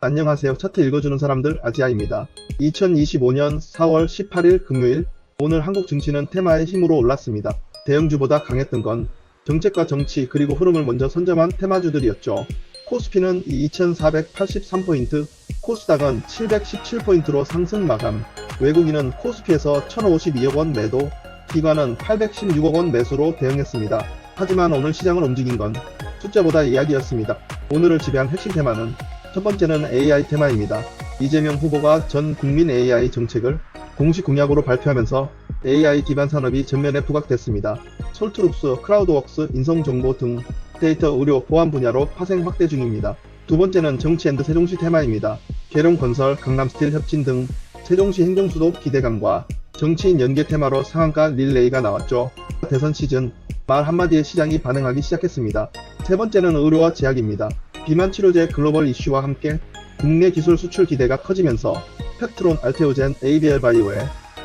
안녕하세요. 차트 읽어주는 사람들 아지아입니다. 2025년 4월 18일 금요일 오늘 한국 증시는 테마의 힘으로 올랐습니다. 대형주보다 강했던 건 정책과 정치 그리고 흐름을 먼저 선점한 테마주들이었죠. 코스피는 2483포인트, 코스닥은 717포인트로 상승 마감, 외국인은 코스피에서 1052억 원 매도, 기관은 816억 원 매수로 대응했습니다. 하지만 오늘 시장을 움직인 건 숫자보다 이야기였습니다. 오늘을 지배한 핵심 테마는 첫 번째는 AI 테마입니다. 이재명 후보가 전 국민 AI 정책을 공식 공약으로 발표하면서 AI 기반 산업이 전면에 부각됐습니다. 솔트룩스, 크라우드웍스, 인성정보 등 데이터 의료 보안 분야로 파생 확대 중입니다. 두 번째는 정치 앤드 세종시 테마입니다. 계룡건설, 강남스틸 협진 등 세종시 행정수도 기대감과 정치인 연계 테마로 상한가 릴레이가 나왔죠. 대선 시즌 말 한마디에 시장이 반응하기 시작했습니다. 세 번째는 의료와 제약입니다. 비만 치료제 글로벌 이슈와 함께 국내 기술 수출 기대가 커지면서 펩트론, 알테오젠, ABL 바이오에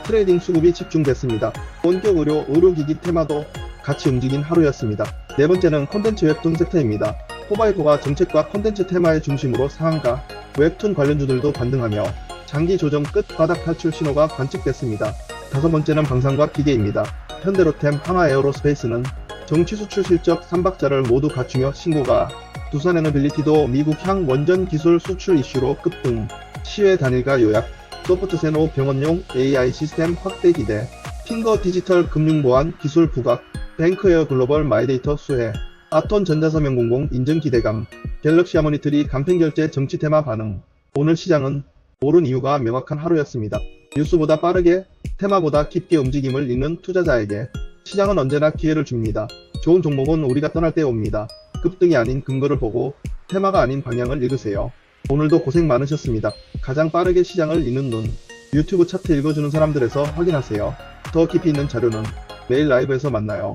트레이딩 수급이 집중됐습니다. 원격 의료, 의료기기 테마도 같이 움직인 하루였습니다. 네 번째는 콘텐츠 웹툰 섹터입니다. 포바이코가 정책과 콘텐츠 테마의 중심으로 상한가, 웹툰 관련주들도 반등하며 장기 조정 끝 바닥 탈출 신호가 관측됐습니다. 다섯 번째는 방산과 기계입니다. 현대로템, 항아에어로스페이스는 정치 수출 실적 3박자를 모두 갖추며 신고가 두산 에너빌리티도 미국 향 원전 기술 수출 이슈로 급등, 시외 단일가 요약, 소프트 세노 병원용 AI 시스템 확대 기대, 핑거 디지털 금융 보안 기술 부각, 뱅크에어 글로벌 마이데이터 수혜, 아톤 전자서명공공 인증 기대감, 갤럭시 하모니트리 간편결제 정치 테마 반응. 오늘 시장은 오른 이유가 명확한 하루였습니다. 뉴스보다 빠르게 테마보다 깊게 움직임을 잇는 투자자에게 시장은 언제나 기회를 줍니다. 좋은 종목은 우리가 떠날 때 옵니다. 급등이 아닌 근거를 보고 테마가 아닌 방향을 읽으세요. 오늘도 고생 많으셨습니다. 가장 빠르게 시장을 잇는 눈. 유튜브 차트 읽어주는 사람들에서 확인하세요. 더 깊이 있는 자료는 매일 라이브에서 만나요.